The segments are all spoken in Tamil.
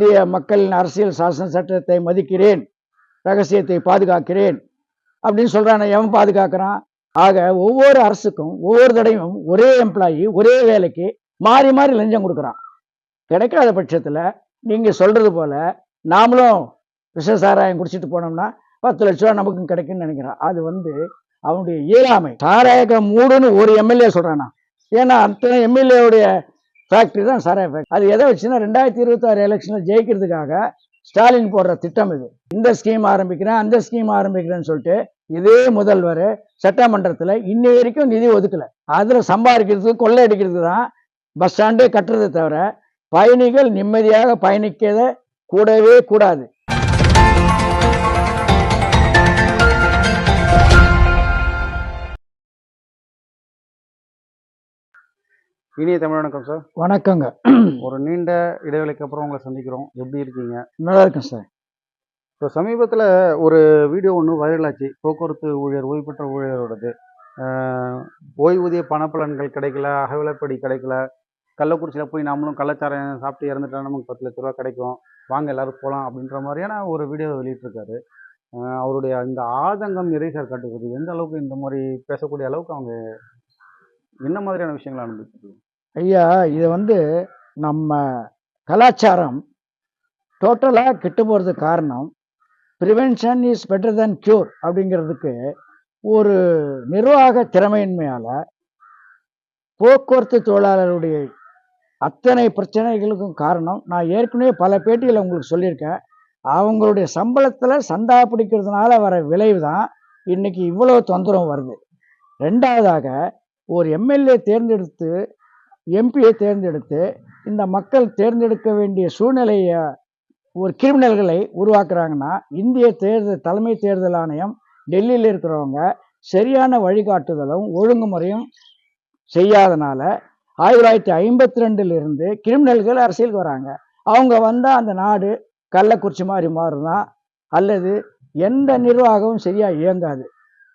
இந்திய மக்களின் அரசியல் சாசன சட்டத்தை மதிக்கிறேன் ரகசியத்தை பாதுகாக்கிறேன் அப்படின்னு சொல்கிறான் எவன் பாதுகாக்கிறான்? ஆக ஒவ்வொரு அரசுக்கும் ஒவ்வொரு தடையும் ஒரே எம்ப்ளாயி ஒரே வேலைக்கு மாறி மாறி லஞ்சம் கொடுக்குறான். கிடைக்காத பட்சத்தில் நீங்கள் சொல்கிறது போல நாமளும் விஷ சாராயம் குடிச்சிட்டு போனோம்னா பத்து லட்ச ரூபா நமக்கும் கிடைக்கும்னு நினைக்கிறான். அது வந்து அவனுடைய இயலாமை. சாராயக்க மூடுன்னு ஒரு எம்எல்ஏ சொல்கிறானா ஏன்னா அத்தனை எம்எல்ஏவுடைய ஃபேக்ட்ரி தான் சாராய ஃபேக்ட்ரி அது எதை வச்சுன்னா ரெண்டாயிரத்தி இருபத்தாறு எலெக்ஷனில் ஜெயிக்கிறதுக்காக ஸ்டாலின் போடுற திட்டம் இது. இந்த ஸ்கீம் ஆரம்பிக்கிறேன் அந்த ஸ்கீம் ஆரம்பிக்கிறேன்னு சொல்லிட்டு இதே முதல்வர் சட்டமன்றத்தில் இன்னி வரைக்கும் நிதி ஒதுக்கல. அதில் சம்பாதிக்கிறதுக்கு கொள்ளையடிக்கிறதுக்கு தான் பஸ் ஸ்டாண்டே கட்டுறதை தவிர பயணிகள் நிம்மதியாக பயணிக்கத கூடவே கூடாது. இனிய தமிழ் வணக்கம் சார் வணக்கங்க. ஒரு நீண்ட இடைவெளிக்கு அப்புறம் உங்களை சந்திக்கிறோம். எப்படி இருக்கீங்க? நல்லா இருக்கும் சார் இப்போ சமீபத்தில் ஒரு வீடியோ ஒன்று வைரலாச்சு. போக்குவரத்து ஊழியர் ஓய்வு பெற்ற ஊழியரோடது. ஓய்வூதிய பணப்பலன்கள் கிடைக்கல அகவிலைப்படி கிடைக்கல. கள்ளக்குறிச்சியில் போய் நாமளும் கள்ளச்சாரம் சாப்பிட்டு இறந்துட்டா நமக்கு பத்து லட்ச ரூபா கிடைக்கும். வாங்க எல்லாரும் போகலாம் அப்படின்ற மாதிரியான ஒரு வீடியோ வெளியிட்டிருக்காரு. அவருடைய இந்த ஆதங்கம் இறைசார் காட்டுகிறது எந்த அளவுக்கு இந்த மாதிரி பேசக்கூடிய அளவுக்கு அவங்க என்ன மாதிரியான விஷயங்களை அனுபவிச்சிருக்காங்க? ஐயா இது வந்து நம்ம கலாச்சாரம் டோட்டலாக கெட்டு போகிறதுக்கு காரணம் prevention is better then cure அப்படிங்கிறதுக்கு ஒரு நிர்வாக திறமையின்மையால் போக்குவரத்து தொழிலாளருடைய அத்தனை பிரச்சனைகளுக்கும் காரணம். நான் ஏற்கனவே பல பேட்டியில் உங்களுக்கு சொல்லியிருக்கேன். அவங்களுடைய சம்பளத்தில் சந்தா பிடிக்கிறதுனால வர விளைவு தான் இன்றைக்கி இவ்வளோ தொந்தரவு வருது. ரெண்டாவதாக ஒரு எம்எல்ஏ தேர்ந்தெடுத்து எம்பியை தேர்ந்தெடுத்து இந்த மக்கள் தேர்ந்தெடுக்க வேண்டிய சூழ்நிலையை ஒரு கிரிமினல்களை உருவாக்குறாங்கன்னா இந்திய தேர்தல் தலைமை தேர்தல் ஆணையம் டெல்லியில் இருக்கிறவங்க சரியான வழிகாட்டுதலும் ஒழுங்குமுறையும் செய்யாதனால ஆயிரத்தி தொள்ளாயிரத்தி ஐம்பத்தி ரெண்டுல இருந்து கிரிமினல்கள் அரசியலுக்கு வராங்க. அவங்க வந்தால் அந்த நாடு கள்ளக்குறிச்சி மாதிரி மாறுனா அல்லது எந்த நிர்வாகமும் சரியாக இயங்காது.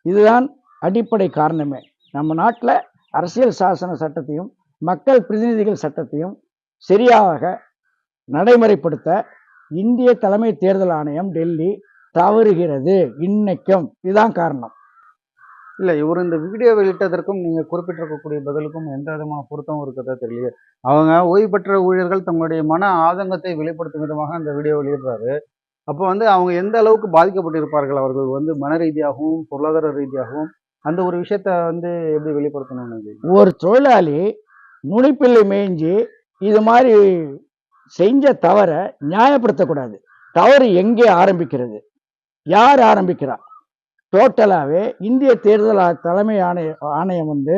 இதுதான் அடிப்படை காரணமே. நம்ம நாட்டில் அரசியல் சாசன சட்டத்தையும் மக்கள் பிரதிநிதிகள் சட்டத்தையும் சரியாக நடைமுறைப்படுத்த இந்திய தலைமை தேர்தல் ஆணையம் டெல்லி தவறுகிறது இன்னைக்கும். இதுதான் காரணம். இல்ல இவர் இந்த வீடியோ வெளியிட்டதற்கும் நீங்க குறிப்பிட்டிருக்கக்கூடிய பதிலுக்கும் எந்த விதமான பொருத்தம் இருக்கிறதா தெரியல அவங்க ஓய்வு பெற்ற ஊழியர்கள் தங்களுடைய மன ஆதங்கத்தை வெளிப்படுத்தும் விதமாக அந்த வீடியோ வெளியிடுறாரு. அப்போ வந்து அவங்க எந்த அளவுக்கு பாதிக்கப்பட்டிருப்பார்கள்? அவர்கள் வந்து மன ரீதியாகவும் பொருளாதார ரீதியாகவும் அந்த ஒரு விஷயத்த வந்து எப்படி வெளிப்படுத்தணும்னு நினைக்கிறீங்க? ஒரு தொழிலாளி நுனிப்பிள்ளை மேய்ஞ்சி இது மாதிரி செஞ்ச தவறை நியாயப்படுத்தக்கூடாது. தவறு எங்கே ஆரம்பிக்கிறது? யார் ஆரம்பிக்கிறா? டோட்டலாகவே இந்திய தேர்தல் தலைமை ஆணைய ஆணையம் வந்து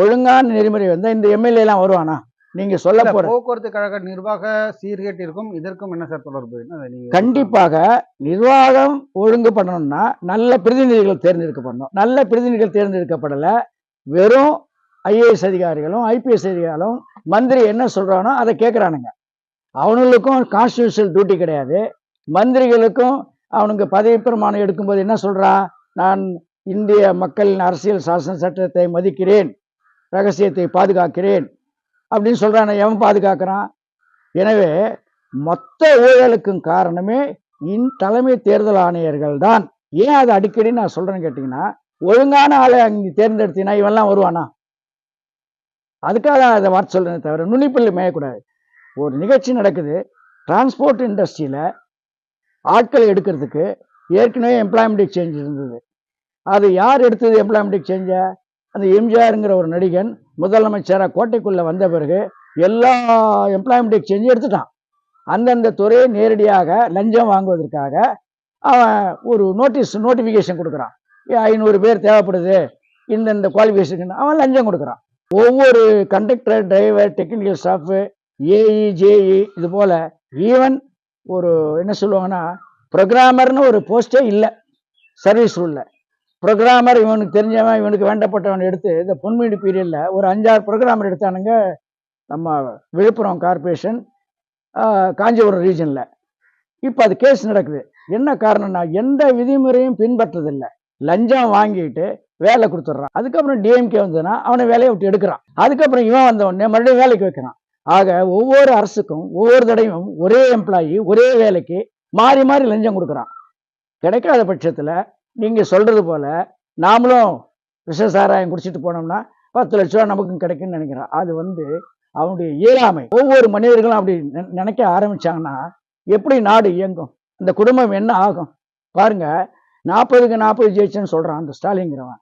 ஒழுங்கான நெறிமுறை வந்தால் இந்த எம்எல்ஏலாம் வருவானா? நீங்கள் சொல்ல போற போக்குவரத்து கழக நிர்வாக சீர்கேட்டிற்கும் இதற்கும் என்ன சார் தொடர்பு? நீங்க கண்டிப்பாக நிர்வாகம் ஒழுங்கு பண்ணணும்னா நல்ல பிரதிநிதிகள் தேர்ந்தெடுக்கப்படணும். நல்ல பிரதிநிதிகள் தேர்ந்தெடுக்கப்படலை வெறும் ஐஏஎஸ் அதிகாரிகளும் ஐபிஎஸ் அதிகாரிகளும் மந்திரி என்ன சொல்கிறானோ அதை கேட்குறானுங்க அவனுங்களுக்கும் கான்ஸ்டியூஷனல் டியூட்டி கிடையாது. மந்திரிகளுக்கும் அவனுக்கு பதவி பிரமாணம் எடுக்கும்போது என்ன சொல்கிறான் நான் இந்திய மக்களின் அரசியல் சாசன சட்டத்தை மதிக்கிறேன். ரகசியத்தை பாதுகாக்கிறேன். அப்படின்னு சொல்கிறான் எவன் பாதுகாக்கிறான்? எனவே மொத்த ஊழலுக்கும் காரணமே இன் தலைமை தேர்தல் ஆணையர்கள் தான். ஏன் அதை அடிக்கடி நான் சொல்கிறேன்னு கேட்டிங்கன்னா ஒழுங்கான ஆளை அங்கே தேர்ந்தெடுத்தீங்கன்னா இவெல்லாம் வருவானா? அதுக்காக தான் அதை வார்த்தை சொல்கிறேன் தவிர நுனிப்பிள்ளை மேயக்கூடாது. ஒரு நிகழ்ச்சி நடக்குது டிரான்ஸ்போர்ட் இண்டஸ்ட்ரியில் ஆட்கள் எடுக்கிறதுக்கு ஏற்கனவே எம்ப்ளாய்மெண்ட் எக்ஸ்சேஞ்ச் இருந்தது. அது யார் எடுத்தது எம்ப்ளாய்மெண்ட் எக்ஸ்சேஞ்சை அந்த எம்ஜிஆருங்கிற ஒரு நடிகன் முதலமைச்சராக கோட்டைக்குள்ளே வந்த பிறகு எல்லா எம்ப்ளாய்மெண்ட் எக்ஸ்சேஞ்சும் எடுத்துட்டான். அந்தந்த துறையை நேரடியாக லஞ்சம் வாங்குவதற்காக அவன் ஒரு நோட்டீஸ் நோட்டிஃபிகேஷன் கொடுக்குறான். ஐநூறு பேர் தேவைப்படுது இந்தந்த குவாலிஃபிகேஷன் அவன் லஞ்சம் கொடுக்குறான். ஒவ்வொரு conductor driver technical staff AE JE இது போல் ஈவன் ஒரு என்ன சொல்லுவாங்கன்னா ப்ரோக்ராமர்னு ஒரு போஸ்டே இல்லை. சர்வீஸ் ரூலில் ப்ரோக்ராமர் இவனுக்கு தெரிஞ்சவன் இவனுக்கு வேண்டப்பட்டவன் எடுத்து இந்த பொன்மீடு பீரியடில் ஒரு அஞ்சாறு ப்ரோக்ராமர் எடுத்தானுங்க. நம்ம விழுப்புரம் கார்ப்பரேஷன் காஞ்சிபுரம் ரீஜனில் இப்போ அது கேஸ் நடக்குது. என்ன காரணம்னா எந்த விதிமுறையும் பின்பற்றதில்லை. லஞ்சம் வாங்கிட்டு வேலை கொடுத்துட்றான். அதுக்கப்புறம் டிஎம்கே வந்ததுன்னா அவனை வேலையை விட்டு எடுக்கிறான். அதுக்கப்புறம் இவன் வந்த உடனே மறுபடியும் வேலைக்கு வைக்கிறான். ஆக ஒவ்வொரு அரசுக்கும் ஒவ்வொரு தடையும் ஒரே எம்ப்ளாயி ஒரே வேலைக்கு மாறி மாறி லஞ்சம் கொடுக்குறான். கிடைக்காத பட்சத்தில் நீங்கள் சொல்கிறது போல நாமளும் விஷசாராயம் குடிச்சிட்டு போனோம்னா பத்து லட்ச ரூபா நமக்கும் கிடைக்கும்னு நினைக்கிறான். அது வந்து அவனுடைய இயலாமை. ஒவ்வொரு மனிதர்களும் அப்படி நினைக்க ஆரம்பிச்சாங்கன்னா எப்படி நாடு இயங்கும்? இந்த குடும்பம் என்ன ஆகும்? பாருங்க நாற்பதுக்கு நாற்பது ஜெயிச்சேன்னு சொல்கிறான் அந்த ஸ்டாலின்ங்கிறவன்.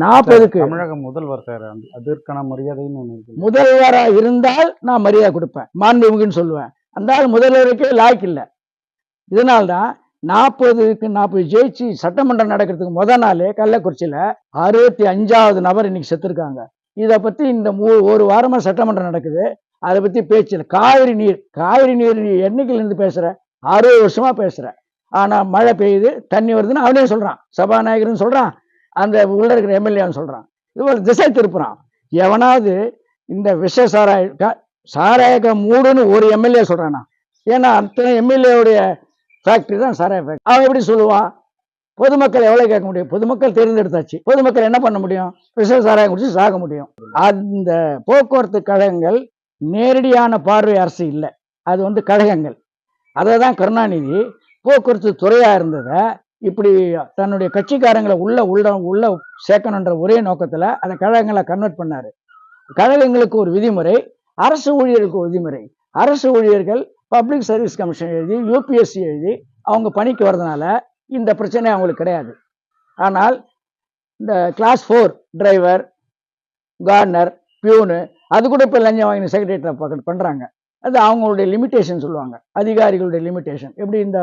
நாற்பதுக்கு. தமிழக முதல்வர் சார் அதற்கான மரியாதைன்னு ஒண்ணு இருக்கு. முதல்வரா இருந்தால் நான் மரியாதை கொடுப்பேன். மாண்புமிகுன்னு சொல்லுவேன். அந்த ஆள் முதல்வருக்கே லாய்க்கு இல்லை. இதனால்தான் நாற்பதுக்கு நாற்பது ஜெயிச்சு சட்டமன்றம் நடக்கிறதுக்கு முத நாளே கள்ளக்குறிச்சியில அறுபத்தி அஞ்சாவது நபர் இன்னைக்கு செத்துருக்காங்க. இதை பத்தி இந்த மூ ஒரு வாரமா சட்டமன்றம் நடக்குது. அதை பத்தி பேச்சு காவிரி நீர் காவிரி நீர் நீ என்னைக்குல இருந்து பேசுற அறுபது வருஷமா பேசுற ஆனா மழை பெய்யுது தண்ணி வருதுன்னு அவனே சொல்றான். சபாநாயகர்னு சொல்றான். அந்த உள்ள இருக்கிற எம்எல்ஏன்னு சொல்றான். இதுபோல திசை திருப்புறான். எவனாவது இந்த விஷ சாராய சாராயக மூடுன்னு ஒரு எம்எல்ஏ சொல்றானா? ஏன்னா அத்தனை எம்எல்ஏவுடைய ஃபேக்டரி தான் சாராய ஃபேக்டரி அவன் எப்படி சொல்லுவான்? பொதுமக்கள் எவ்வளவு கேட்க முடியும்? பொதுமக்கள் தேர்ந்தெடுத்தாச்சு. பொதுமக்கள் என்ன பண்ண முடியும்? விஷ சாராயம் குடிச்சு சாக முடியும். அந்த போக்குவரத்து கழகங்கள் நேரடியான பார்வை அரசு இல்லை. அது வந்து கழகங்கள். அதை தான் கருணாநிதி. போக்குவரத்து துறையாக இருந்ததை இப்படி தன்னுடைய கட்சிக்காரங்களை உள்ள உள்ள உள்ள சேர்க்கணுன்ற ஒரே நோக்கத்துல அந்த கழகங்களை கன்வெர்ட் பண்ணாரு. கழகங்களுக்கு ஒரு விதிமுறை அரசு ஊழியர்களுக்கு விதிமுறை. அரசு ஊழியர்கள் பப்ளிக் சர்வீஸ் கமிஷன் எழுதி யூபிஎஸ்சி எழுதி அவங்க பணிக்கு வர்றதுனால இந்த பிரச்சனை அவங்களுக்கு கிடையாது. ஆனால் இந்த class four driver gardener peon அது கூட இப்போ லஞ்சம் வாங்கின செக்ரட்டரியேட்டில் பண்ணுறாங்க அது அவங்களுடைய லிமிட்டேஷன் சொல்லுவாங்க. அதிகாரிகளுடைய லிமிட்டேஷன் எப்படி இந்த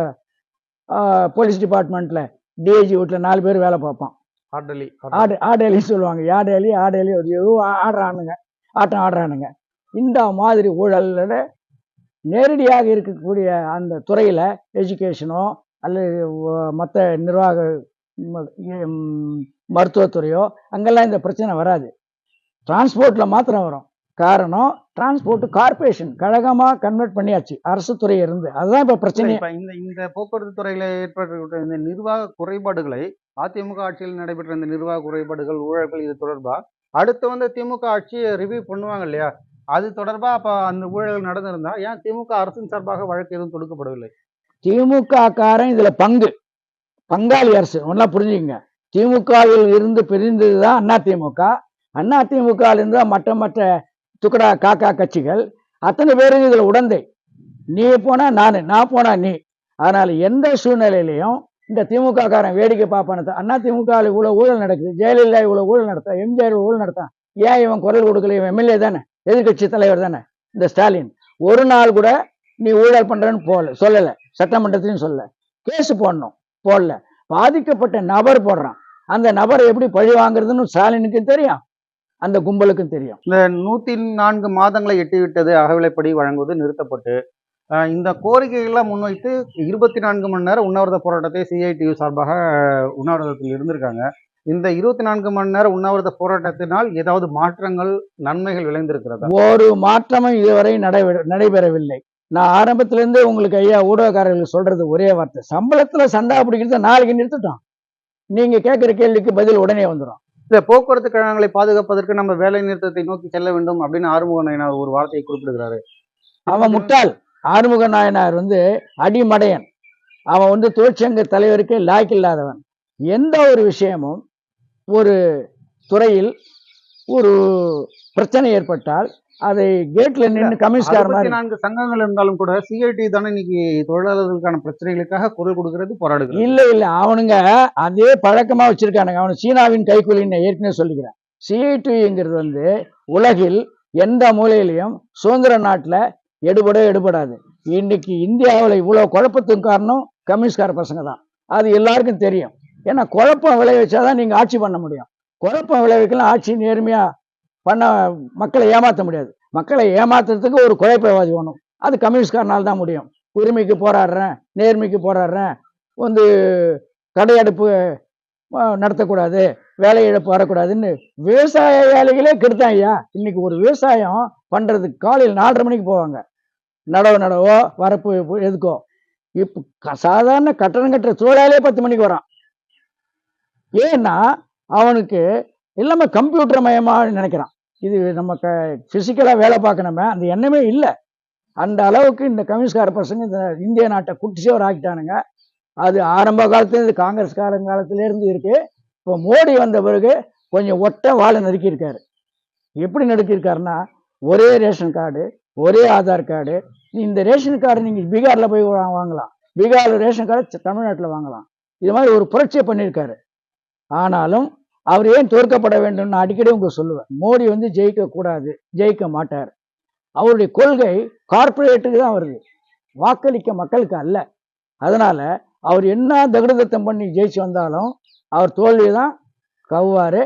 போலீஸ் டிபார்ட்மெண்ட்டில் டிஐஜி வீட்டில் நாலு பேர் வேலை பார்ப்பான். ஆர்டலி ஆடு ஆடேலின்னு சொல்லுவாங்க. யாடேலி ஆடேலி ஒரு ஏதோ ஆடுறானுங்க. ஆட்டம் ஆடுறானுங்க. இந்த மாதிரி ஊழலில் நேரடியாக இருக்கக்கூடிய அந்த துறையில் எஜுகேஷனோ அல்லது மற்ற நிர்வாக மருத்துவத்துறையோ அங்கெல்லாம் இந்த பிரச்சனை வராது. டிரான்ஸ்போர்ட்டில் மாத்திரம் வரும். காரணம் டிரான்ஸ்போர்ட் கார்பரேஷன் கழகமாக கன்வெர்ட் பண்ணியாச்சு. அரசு துறை இருந்து. அதுதான் இப்போ பிரச்சனை இந்த இந்த போக்குவரத்து துறையில ஏற்பட்ட இந்த நிர்வாக குறைபாடுகளை அதிமுக ஆட்சியில் நடைபெற்ற இந்த நிர்வாக குறைபாடுகள் ஊழல்கள் இது தொடர்பா? அடுத்து வந்து திமுக ஆட்சியை ரிவ்யூ பண்ணுவாங்க இல்லையா? அது தொடர்பா அப்ப அந்த ஊழல்கள் நடந்திருந்தா ஏன் திமுக அரசின் சார்பாக வழக்கு எதுவும் தொடுக்கப்படவில்லை? திமுக காரன் இதுல பங்கு. பங்காளி அரசு. நல்லா புரிஞ்சுக்கங்க. திமுகவில் இருந்து பிரிந்தது தான் அண்ணா திமுக. அண்ணா திமுக இருந்து தான் மற்ற மற்ற துக்கடா காக்கா கட்சிகள் அத்தனை பேரும் இதில் உடந்தை. நீ போனா நான் நான் போனா நீ. அதனால எந்த சூழ்நிலையிலையும் இந்த திமுக காரன் வேடிக்கை பார்ப்பான. அண்ணா திமுக இவ்வளோ ஊழல் நடக்குது. ஜெயலலிதா இவ்வளோ ஊழல் நடத்தா எம்ஜிஆர் ஊழல் நடத்தான் ஏன் இவன் குரல் கொடுக்கல? இவன் எம்எல்ஏ தானே? எதிர்கட்சி தலைவர் தானே? இந்த ஸ்டாலின். ஒரு நாள் கூட நீ ஊழல் பண்றேன்னு போகல சொல்லலை. சட்டமன்றத்திலையும் சொல்லலை. கேஸ் போடணும் போடல. பாதிக்கப்பட்ட நபர் போடுறான். அந்த நபரை எப்படி பழி வாங்குறதுன்னு ஸ்டாலினுக்கு தெரியும். அந்த கும்பலுக்கும் தெரியும். இந்த நூத்தி நான்கு மாதங்களை எட்டிவிட்டது அகவிலைப்படி வழங்குவது நிறுத்தப்பட்டு இந்த கோரிக்கைகள்லாம் முன்வைத்து இருபத்தி நான்கு மணி நேரம் உண்ணாவிரத போராட்டத்தை சிஐடியு சார்பாக உண்ணாவிரதத்தில் இருந்திருக்காங்க. இந்த இருபத்தி நான்கு மணி நேரம் உண்ணாவிரத போராட்டத்தினால் ஏதாவது மாற்றங்கள் நன்மைகள் விளைந்திருக்கிறதா? ஒரு மாற்றமும் இதுவரை நடைபெற நடைபெறவில்லை. நான் ஆரம்பத்திலேருந்தே உங்களுக்கு ஐயா ஊடகக்காரர்களுக்கு சொல்றது ஒரே வார்த்தை. சம்பளத்துல சண்டா பிடிக்கிறத நாளைக்கு நிறுத்தட்டும். நீங்க கேட்குற கேள்விக்கு பதில் உடனே வந்துடும் இந்த போக்குவரத்து கழகங்களை பாதுகாப்பதற்கு நம்ம வேலை நிறுத்தத்தை நோக்கி செல்ல வேண்டும் அப்படின்னு ஆறுமுக நாயனார் ஒரு வார்த்தையை குறிப்பிடுகிறாரு. அவன் முட்டாள். ஆறுமுக நாயனார் வந்து அடிமடையன். அவன் வந்து தொழிற்சங்க தலைவருக்கு லாய்க்கு இல்லாதவன். எந்த ஒரு விஷயமும் ஒரு துறையில் ஒரு பிரச்சனை ஏற்பட்டால் அதை கேட்ல நின்று அறுபத்தி மாதிரி. நான்கு சங்கங்கள் இருந்தாலும் கூட சிஐடி தானே இன்னைக்கு தொழிலாளர்களுக்கான பிரச்சனைகளுக்காக குரல் கொடுக்கிறது போராடுகிறது. இல்ல இல்ல அவனுங்க அதே பழக்கமா வச்சிருக்கானுங்க. அவனு சீனாவின் கைக்கூலின்னு ஏற்கனவே சொல்லிக்கிறேன். சிஐடிங்கிறது வந்து உலகில் எந்த மூலையிலையும் சுதந்திர நாட்டுல எடுபட எடுபடாது. இன்னைக்கு இந்தியாவில் இவ்வளவு குழப்பத்துக்கு காரணம் கம்யூனிஸ்ட்கார பசங்க தான். அது எல்லாருக்கும் தெரியும். ஏன்னா குழப்பம் விளைவிச்சாதான் நீங்க ஆட்சி பண்ண முடியும். குழப்பம் விளைவிக்கலாம் ஆட்சி நேர்மையா பண்ண மக்களை ஏமாற்ற முடியாது. மக்களை ஏமாத்துறதுக்கு ஒரு குழப்பவாதி வேணும். அது கம்யூனிஸ்ட்காரனால் தான் முடியும். உரிமைக்கு போராடுறேன் நேர்மைக்கு போராடுறேன் வந்து கடையடைப்பு நடத்தக்கூடாது வேலை இழப்பு வரக்கூடாதுன்னு விவசாய வேலைகளே கெடுத்தான் ஐயா. இன்னைக்கு ஒரு விவசாயம் பண்ணுறதுக்கு காலையில் நாலரை மணிக்கு போவாங்க. நடவு நடவோ வரப்பு எதுக்கோ. இப்போ க- சாதாரண கட்டணம் கட்டுற தொழிலாளியே பத்து மணிக்கு வரான். ஏன்னா அவனுக்கு எல்லாமே கம்ப்யூட்டர் மயமாக நினைக்கிறான். இது நம்ம க ஃபிசிக்கலாக வேலை பார்க்கணுமே அந்த எண்ணமே இல்லை. அந்த அளவுக்கு இந்த கம்யூனிஸ்ட்கார பசங்க இந்த இந்திய நாட்டை குட்டிச்சவர் ஆக்கிட்டானுங்க. அது ஆரம்ப காலத்துலேருந்து காங்கிரஸ் காலத்துலேருந்து இருக்குது இப்போ மோடி வந்த பிறகு கொஞ்சம் ஒட்ட வாழை நறுக்கியிருக்காரு. எப்படி நறுக்கியிருக்காருன்னா ஒரே ரேஷன் கார்டு ஒரே ஆதார் கார்டு. இந்த ரேஷன் கார்டு நீங்கள் பீகாரில் போய் வாங்கலாம். பீகாரில் ரேஷன் கார்டு தமிழ்நாட்டில் வாங்கலாம். இது மாதிரி ஒரு புரட்சியை பண்ணியிருக்காரு. ஆனாலும் அவர் ஏன் தோற்கப்பட வேண்டும்னு நான் அடிக்கடி உங்களுக்கு சொல்லுவேன். மோடி வந்து ஜெயிக்க கூடாது ஜெயிக்க மாட்டார். அவருடைய கொள்கை கார்ப்பரேட்டுக்கு தான் வருது. வாக்களிக்க மக்களுக்கு அல்ல. அதனால அவர் என்ன தகுடதத்தம் பண்ணி ஜெயிச்சு வந்தாலும் அவர் தோல்வி தான் கவ்வாறு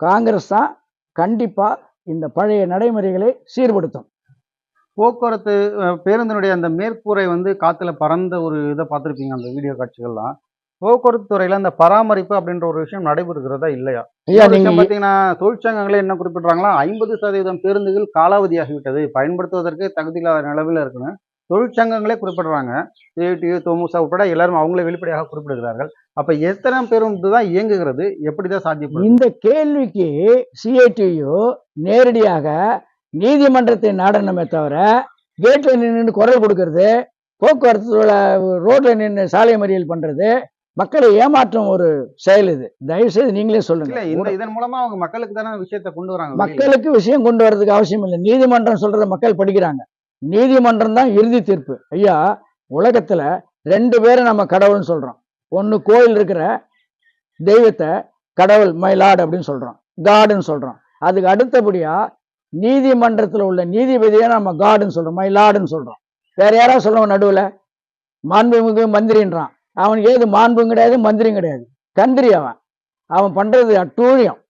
காங்கிரஸ் தான் கண்டிப்பாக இந்த பழைய நடைமுறைகளை சீர்படுத்தும். போக்குவரத்து பேருந்தினுடைய அந்த மேற்கூரை வந்து காற்றுல பறந்த ஒரு இதை பார்த்துருப்பீங்க அந்த வீடியோ காட்சிகள்லாம். போக்குவரத்து துறையில அந்த பராமரிப்பு அப்படின்ற ஒரு விஷயம் நடைபெறுகிறதா இல்லையா? பார்த்தீங்கன்னா தொழிற்சங்கங்களே என்ன குறிப்பிடுறாங்களா ஐம்பது சதவீதம் பேருந்துகள் காலாவதியாகிவிட்டது. பயன்படுத்துவதற்கு தகுதியில்லாத நிலவில் இருக்குன்னு தொழிற்சங்கங்களே குறிப்பிடுறாங்க. ஏடியு தொமுசா உட்பட எல்லாரும் அவங்களே வெளிப்படையாக குறிப்பிடுகிறார்கள். அப்ப எத்தனை பேருந்து தான் இயங்குகிறது? எப்படிதான் சாத்தியப்படும் இந்த கேள்விக்கு சிஐடியு நேரடியாக நீதிமன்றத்தை நாடணுமே தவிர கேட்ல நின்று குரல் கொடுக்கறது போக்குவரத்து ரோட்ல நின்று சாலை மறியல் பண்றது மக்களை ஏமாற்றும் ஒரு செயல் இது. தயவு செய்து நீங்களே சொல்லுங்க. இதன் மூலமா அவங்க மக்களுக்கு தானே விஷயத்தை கொண்டு வராங்க. மக்களுக்கு விஷயம் கொண்டு வர்றதுக்கு அவசியம் இல்லை. நீதிமன்றம் சொல்றத மக்கள் படிக்கிறாங்க. நீதிமன்றம் தான் இறுதி தீர்ப்பு. ஐயா உலகத்துல ரெண்டு பேரை நம்ம கடவுள்னு சொல்றோம். ஒன்னு கோயில் இருக்கிற தெய்வத்தை கடவுள் மை லார்ட் அப்படின்னு சொல்றோம். காடுன்னு சொல்றோம். அதுக்கு அடுத்தபடியா நீதிமன்றத்துல உள்ள நீதிபதியை நம்ம காடுன்னு சொல்றோம். மை லார்டுன்னு சொல்றோம். வேற யாராவது சொல்லுவோம் நடுவுல மாண்புமிகு மந்திரின்றான். அவனுக்கு ஏது மாண்பும் கிடையாது மந்திரியும் கிடையாது. தந்திரி அவன். அவன் பண்றது அட்டூழியம்.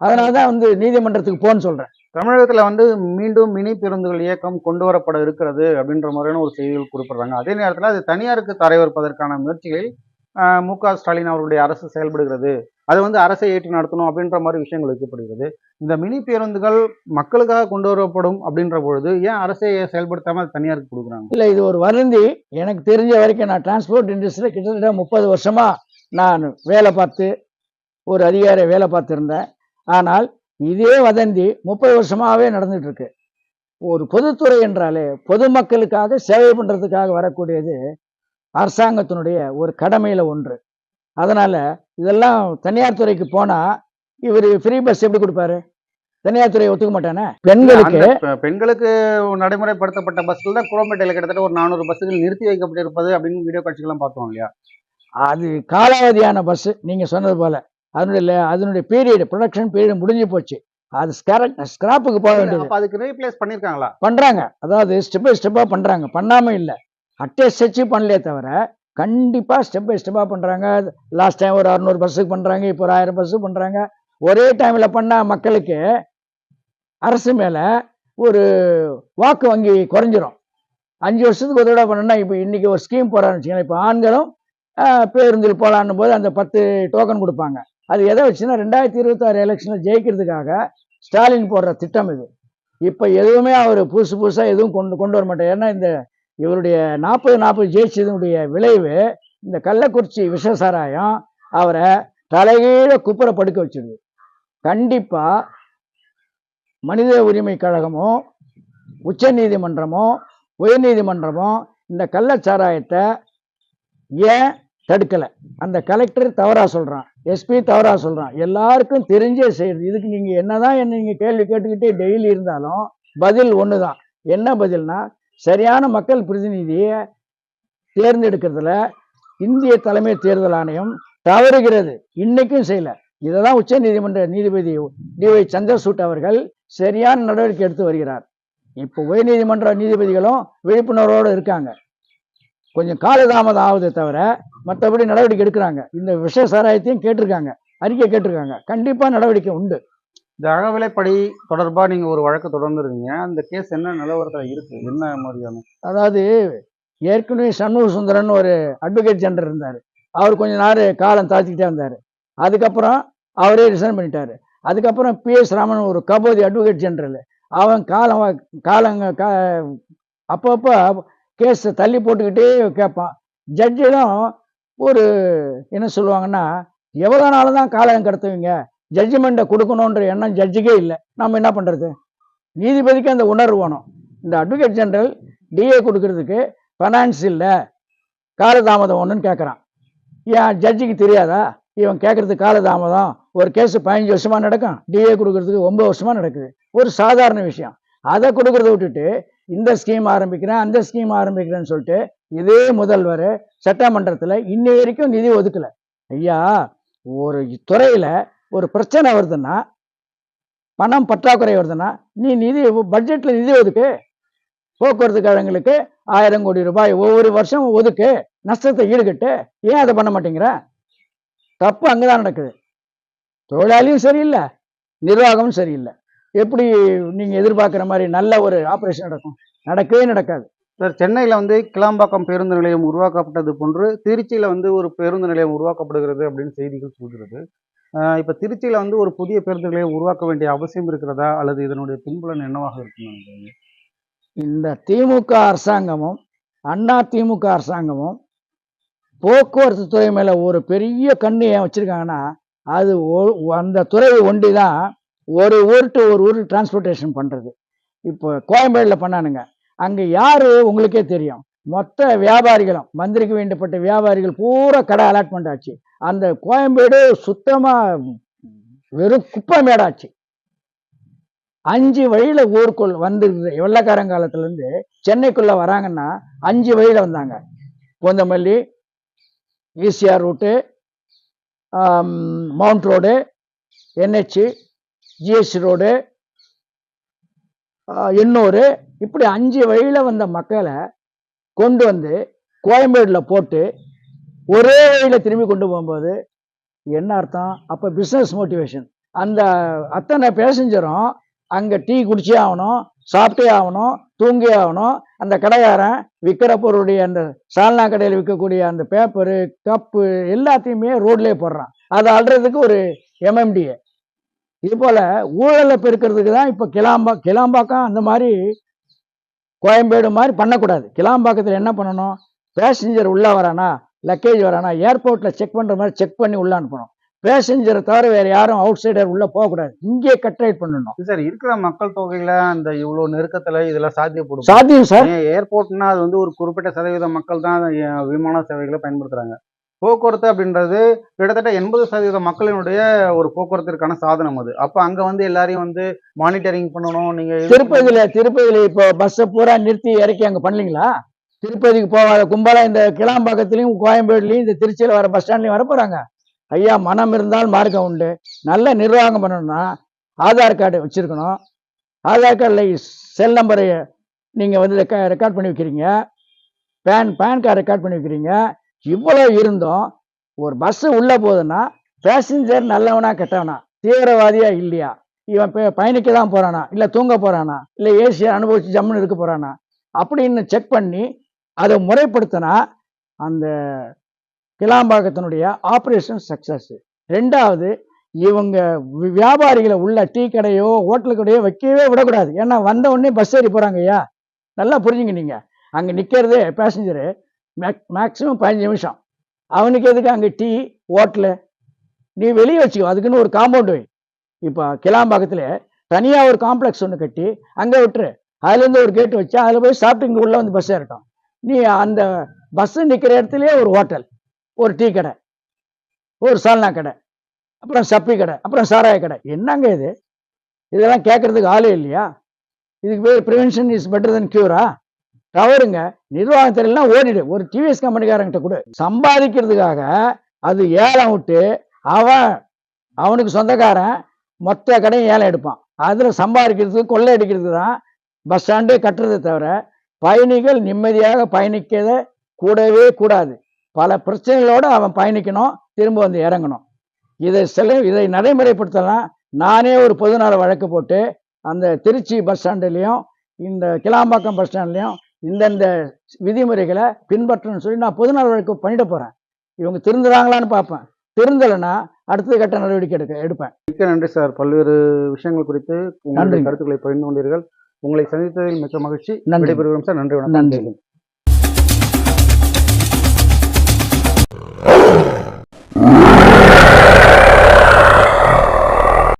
அதனாலதான் வந்து நீதிமன்றத்துக்கு போன்னு சொல்றேன். தமிழகத்துல வந்து மீண்டும் மினி பேருந்துகள் இயக்கம் கொண்டு வரப்பட இருக்கிறது அப்படின்ற மாதிரியான ஒரு செய்திகள் குறிப்பிடுறாங்க. அதே நேரத்தில் அது தனியாருக்கு தரைவற்பதற்கான முயற்சிகளில் மு க ஸ்டாலின் அவர்களுடைய அரசு செயல்படுகிறது. அது வந்து அரசை ஏற்று நடத்தணும் அப்படின்ற மாதிரி விஷயங்கள் வைக்கப்படுகிறது. இந்த மினி பேருந்துகள் மக்களுக்காக கொண்டு வரப்படும் அப்படின்ற பொழுது ஏன் அரசை செயல்படுத்தாம தனியாருக்கு கொடுக்குறாங்க? இல்லை இது ஒரு வதந்தி. எனக்கு தெரிஞ்ச வரைக்கும் நான் டிரான்ஸ்போர்ட் இண்டஸ்ட்ரியில் கிட்டத்தட்ட முப்பது வருஷமா நான் வேலை பார்த்து ஒரு அதிகார வேலை பார்த்துருந்தேன். ஆனால் இதே வதந்தி முப்பது வருஷமாகவே நடந்துட்டு இருக்கு ஒரு பொதுத்துறை என்றாலே பொதுமக்களுக்காக சேவை பண்ணுறதுக்காக வரக்கூடியது அரசாங்கத்தினுடைய ஒரு கடமையில் ஒன்று. அதனால இதெல்லாம் தனியார் துறைக்கு போனா இவர் ஃப்ரீ பஸ் எப்படி கொடுப்பாரு? தனியார் துறையை ஒத்துக்க மாட்டானே? பெண்களுக்கு பெண்களுக்கு நடைமுறைப்படுத்தப்பட்ட பஸ்கள் தான் குரோம்பேட்டையில் கிட்டத்தட்ட ஒரு நானூறு பஸ்ஸுகள் நிறுத்தி வைக்கப்பட்டிருப்பது அப்படின்னு வீடியோ காட்சிகள்லாம் பார்த்தோம் இல்லையா? அது காலாவதியான பஸ் நீங்க சொன்னது போல. அதனுடைய அதனுடைய பீரியட் ப்ரொடக்ஷன் பீரியட் முடிஞ்சு போச்சு. அது ஸ்கிராப்புக்கு போக வேண்டியது. அதுக்கு ரீப்ளேஸ் பண்ணிருக்காங்களா? பண்றாங்க. அதாவது ஸ்டெப் பை ஸ்டெப்பா பண்றாங்க. பண்ணாம இல்ல. அட்டஸ்ட் பண்ணலையே தவிர கண்டிப்பாக ஸ்டெப் பை ஸ்டெப்பாக பண்ணுறாங்க லாஸ்ட் டைம் ஒரு அறுநூறு பஸ்ஸுக்கு பண்ணுறாங்க இப்போ ஒரு ஆயிரம் பஸ்ஸுக்கு பண்ணுறாங்க ஒரே டைமில் பண்ணால் மக்களுக்கு அரசு மேலே ஒரு வாக்கு வங்கி குறைஞ்சிரும். அஞ்சு வருஷத்துக்கு ஒரு தடவை பண்ணணும்னா இப்போ இன்றைக்கி ஒரு ஸ்கீம் போகிறான்னு வச்சுக்கோங்களேன். இப்போ ஆண்களும் பேருந்தில் போகலான்னு போது அந்த பத்து டோக்கன் கொடுப்பாங்க. அது எதை வச்சுன்னா ரெண்டாயிரத்தி இருபத்தாறு எலெக்ஷனில் ஜெயிக்கிறதுக்காக ஸ்டாலின் போடுற திட்டம் இது. இப்போ எதுவுமே அவர் புதுசு புதுசாக எதுவும் கொண்டு கொண்டு வர மாட்டார். ஏன்னா இந்த இவருடைய நாற்பது நாற்பது ஜெயிச்சதனுடைய விளைவு இந்த கள்ளக்குறிச்சி விஷசாராயம் அவரை தலைகீழ குப்புற படுக்க வச்சிருது. கண்டிப்பாக மனித உரிமை கழகமும் உச்ச நீதிமன்றமோ உயர்நீதிமன்றமோ இந்த கள்ளச்சாராயத்தை ஏன் தடுக்கலை? அந்த கலெக்டர் தவறாக சொல்கிறான் எஸ்பி தவறாக சொல்கிறான் எல்லாருக்கும் தெரிஞ்சே செய்யுது இதுக்கு நீங்க என்னதான் என்ன நீங்கள் கேள்வி கேட்டுக்கிட்டே டெய்லி இருந்தாலும் பதில் ஒன்று தான் என்ன பதில்னா சரியான மக்கள் பிரதிநிதியை தேர்ந்தெடுக்கிறதுல இந்திய தலைமை தேர்தல் ஆணையம் தவறுகிறது. இன்னைக்கும் செய்யல. இதை தான் உச்ச நீதிமன்ற நீதிபதி டிஒய் சந்திரசூட் அவர்கள் சரியான நடவடிக்கை எடுத்து வருகிறார். இப்போ உயர்நீதிமன்ற நீதிபதிகளும் விழிப்புணர்வோடு இருக்காங்க. கொஞ்சம் காலதாமதம் ஆகுதே தவிர மற்றபடி நடவடிக்கை எடுக்கிறாங்க. இந்த விஷ சாராயத்தையும் கேட்டிருக்காங்க. அறிக்கை கேட்டிருக்காங்க. கண்டிப்பாக நடவடிக்கை உண்டு. இந்த அகவிலைப்படி நீங்கள் ஒரு வழக்கு தொடர்ந்து அந்த கேஸ் என்ன நிலவரத்தில் இருக்கு? என்ன மாதிரியான? அதாவது ஏற்கனவே சண்முக சுந்தரன் ஒரு அட்வொகேட் ஜெனரல் இருந்தார். அவர் கொஞ்ச நேரம் காலம் தாத்திக்கிட்டே இருந்தார் அதுக்கப்புறம் அவரே ரிசைன் பண்ணிட்டாரு. அதுக்கப்புறம் பி எஸ் ராமன் ஒரு கபோதி அட்வொகேட் ஜெனரல் அவன் காலம் காலங்க கா அப்பப்போ கேஸை தள்ளி போட்டுக்கிட்டே கேட்பான் ஜட்ஜிடம் ஒரு என்ன சொல்லுவாங்கன்னா எவ்வளோ நாள் தான் காலம் கடத்துவீங்க? ஜட்ஜ்மெண்ட்டை கொடுக்கணுன்ற எண்ணம் ஜட்ஜுக்கே இல்லை. நம்ம என்ன பண்ணுறது நீதிபதிக்கு அந்த உணர்வு வேணும். இந்த அட்வொகேட் ஜெனரல் டிஏ கொடுக்கறதுக்கு ஃபைனான்ஸ் இல்லை. காலதாமதம் ஒன்றுன்னு கேட்குறான் ஏன் ஜட்ஜுக்கு தெரியாதா? இவன் கேட்கறதுக்கு காலதாமதம். ஒரு கேஸ் பதினஞ்சு வருஷமாக நடக்கும். டிஏ கொடுக்கறதுக்கு ஒம்பது வருஷமா நடக்குது. ஒரு சாதாரண விஷயம். அதை கொடுக்கறத விட்டுட்டு இந்த ஸ்கீம் ஆரம்பிக்கிறேன் அந்த ஸ்கீம் ஆரம்பிக்கிறேன்னு சொல்லிட்டு இதே முதல்வர் சட்டமன்றத்தில் இன்னி வரைக்கும் நிதி ஒதுக்கலை. ஐயா ஒரு துறையில் ஒரு பிரச்சனை வருதுன்னா பணம் பற்றாக்குறை வருதுன்னா நீ நிதி பட்ஜெட்டில் நிதி ஒதுக்கு. போக்குவரத்து கழகங்களுக்கு ஆயிரம் கோடி ரூபாய் ஒவ்வொரு வருஷம் ஒதுக்கு. நஷ்டத்தை ஈடுகட்டு. ஏன் அதை பண்ண மாட்டேங்கிற? தப்பு அங்கே தான் நடக்குது. தொழிலாளியும் சரியில்லை நிர்வாகமும் சரியில்லை. எப்படி நீங்கள் எதிர்பார்க்குற மாதிரி நல்ல ஒரு ஆப்ரேஷன் நடக்கும்? நடக்கவே நடக்காது. சார் சென்னையில் வந்து கிளாம்பாக்கம் பேருந்து நிலையம் உருவாக்கப்பட்டது போன்று திருச்சியில் வந்து ஒரு பேருந்து நிலையம் உருவாக்கப்படுகிறது அப்படின்னு செய்திகள் சொல்கிறது. இப்போ திருச்சியில் வந்து ஒரு புதிய பேருந்து நிலையம் உருவாக்க வேண்டிய அவசியம் இருக்கிறதா? அல்லது இதனுடைய பின்புலன் என்னவாக இருக்கும் இந்த திமுக அரசாங்கமும் அண்ணா திமுக அரசாங்கமும் போக்குவரத்து துறை மேலே ஒரு பெரிய கண்ணு ஏன் வச்சுருக்காங்கன்னா அது அந்த துறை ஒண்டி தான் ஒரு ஊர் டு ஒரு ஊர் டிரான்ஸ்போர்ட்டேஷன் பண்ணுறது இப்போ கோயம்பேடில் பண்ணானுங்க. அங்கே யார் உங்களுக்கே தெரியும். மொத்த வியாபாரிகளும் மந்திரிக்கு வேண்டப்பட்ட வியாபாரிகள் பூரா கடை அலாட்மெண்ட் ஆச்சு அந்த கோயம்பேடு சுத்தமா வெறும் குப்பை மேடாச்சு. அஞ்சு வழியில ஊருக்குள் வந்து வெள்ளக்காரங்காலத்துல இருந்து சென்னைக்குள்ள வராங்கன்னா அஞ்சு வழியில வந்தாங்க. கொந்தமல்லி ECR route mount road NH GST road எண்ணூறு. இப்படி அஞ்சு வழியில வந்த மக்களை கொண்டு வந்து கோயம்பேடில் போட்டு ஒரே வழியில் திரும்பி கொண்டு போகும்போது என்ன அர்த்தம்? அப்போ பிஸ்னஸ் மோட்டிவேஷன் அந்த அத்தனை பேசஞ்சரும் அங்கே டீ குடிச்சே ஆகணும் சாப்பிட்டே ஆகணும் தூங்கி ஆகணும். அந்த கடைக்காரன் விற்கிற பொருளுடைய அந்த சால்னா கடையில் விற்கக்கூடிய அந்த பேப்பரு கப்பு எல்லாத்தையுமே ரோட்லேயே போடுறான். அதை அல்றதுக்கு ஒரு எம்எம்டிஏ இது போல் ஊழலை பெருக்கிறதுக்கு தான் இப்போ கிளாம்பா கிளாம்பாக்கம் அந்த மாதிரி கோயம்பேடு மாதிரி பண்ணக்கூடாது. கிளாம்பாக்கத்தில் என்ன பண்ணணும்? பேசஞ்சர் உள்ள வரானா? லக்கேஜ் வரானா? ஏர்போர்ட்ல செக் பண்ற மாதிரி செக் பண்ணி உள்ள அனுப்பணும். பேசஞ்சரை தவிர வேற யாரும் அவுட் சைடர் உள்ள போகக்கூடாது. இங்கே கட்ரைட் பண்ணணும். சார் இருக்கிற மக்கள் தொகையில அந்த இவ்வளவு நெருக்கத்துல இதெல்லாம் சாத்தியப்படும் சாத்தியம் சார். ஏர்போர்ட்னா அது வந்து ஒரு குறிப்பிட்ட சதவீத மக்கள் தான் விமான சேவைகளை பயன்படுத்துறாங்க. போக்குவரத்து அப்படின்றது கிட்டத்தட்ட எண்பது சதவீத மக்களினுடைய ஒரு போக்குவரத்திற்கான சாதனம் அது. அப்ப அங்க வந்து எல்லாரையும் வந்து மானிட்டரிங் பண்ணணும் நீங்க திருப்பதியில் திருப்பதியில திருப்பதியில இப்போ பஸ்ஸை பூரா நிறுத்தி இறக்கி அங்க பண்ணலீங்களா? திருப்பதிக்கு போகாத கும்பலா இந்த கிளாம்பாக்கத்துலயும் கோயம்பேடுலயும் இந்த திருச்சியில வர பஸ் ஸ்டாண்ட்லயும் வர போகிறாங்க ஐயா மனம் இருந்தால் மார்க்கம் உண்டு. நல்ல நிர்வாகம் பண்ணணும்னா ஆதார் கார்டு வச்சிருக்கணும். ஆதார் கார்டில் செல் நம்பரை நீங்கள் வந்து ரெக்கார்ட் பண்ணி வைக்கிறீங்க. பேன் பேன் கார்டு ரெக்கார்ட் பண்ணி வைக்கிறீங்க. இவ்வளோ இருந்தும் ஒரு பஸ்ஸு உள்ளே போகுதுன்னா பேசஞ்சர் நல்லவனா கெட்டவனா? தீவிரவாதியா இல்லையா? இவன் பயணிக்க தான் போகிறானா இல்லை தூங்க போகிறானா இல்லை ஏசியை அனுபவிச்சு ஜம்முன்னு இருக்க போகிறானா அப்படின்னு செக் பண்ணி அதை முறைப்படுத்தினா அந்த கிளாம்பாக்கத்தினுடைய ஆப்ரேஷன் சக்ஸஸ்ஸு ரெண்டாவது இவங்க வியாபாரிகளை உள்ள டீ கடையோ ஹோட்டலு கடையோ வைக்கவே விடக்கூடாது. ஏன்னா வந்த உடனே பஸ் ஏறி போகிறாங்க ஐயா நல்லா புரிஞ்சுங்க நீங்கள் அங்கே நிற்கிறதே பேசஞ்சரு மேக்ஸிமம் பதினஞ்சு நிமிஷம். அவனுக்கு எதுக்கு அங்கே டீ ஹோட்டலு நீ வெளியே வச்சுக்கோ அதுக்குன்னு ஒரு காம்பவுண்டு வை. இப்போ கிளாம்பாக்கத்தில் தனியாக ஒரு காம்ப்ளெக்ஸ் ஒன்று கட்டி அங்கே விட்டுரு. அதுலேருந்து ஒரு கேட்டு வச்சு அதில் போய் சாப்பிட்டு இங்கே உள்ளே வந்து பஸ் ஏறட்டும். நீ அந்த பஸ்ஸு நிற்கிற இடத்துலையே ஒரு ஹோட்டல் ஒரு டீ கடை ஒரு சால்னா கடை அப்புறம் சப்பி கடை அப்புறம் சாராய கடை. என்னங்க இது? இதெல்லாம் கேட்குறதுக்கு ஆளே இல்லையா? இதுக்கு பேர் ப்ரிவென்ஷன் இஸ் பெட்டர் தென் க்யூரா தவறுங்க. நிர்வாகத்திலாம் ஓடிடு. ஒரு டிவிஎஸ் கம்பெனிக்காரங்கிட்ட கூட. சம்பாதிக்கிறதுக்காக அது ஏலம் விட்டு அவன் அவனுக்கு சொந்தக்காரன் மொத்த கடையும் ஏலம் எடுப்பான். அதில் சம்பாதிக்கிறதுக்கு கொள்ளை அடிக்கிறதுக்கு தான் பஸ் ஸ்டாண்டே கட்டுறதை தவிர பயணிகள் நிம்மதியாக பயணிக்கத கூடவே கூடாது. பல பிரச்சனைகளோட அவன் பயணிக்கணும் திரும்ப வந்து இறங்கணும். இதை சில இதை நடைமுறைப்படுத்தலாம். நானே ஒரு பொதுநல வழக்கு போட்டு அந்த திருச்சி பஸ் ஸ்டாண்டுலேயும் இந்த கிளாம்பாக்கம் பஸ் ஸ்டாண்ட்லேயும் இந்தந்த விதிமுறைகளை பின்பற்றணும்னு சொல்லி நான் பொது நடவடிக்கை பண்ணிட போகிறேன் இவங்க திருந்துறாங்களான்னு பார்ப்பேன். திருந்தலைன்னா அடுத்த கட்ட நடவடிக்கை எடுக்க எடுப்பேன். மிக்க நன்றி சார். பல்வேறு விஷயங்கள் குறித்து நன்றி. கருத்துக்களை பகிர்ந்து கொண்டீர்கள். உங்களை சந்தித்ததில் மிக்க மகிழ்ச்சி. நன்றி. பெறுகிறோம் சார். நன்றி வணக்கம். நன்றி.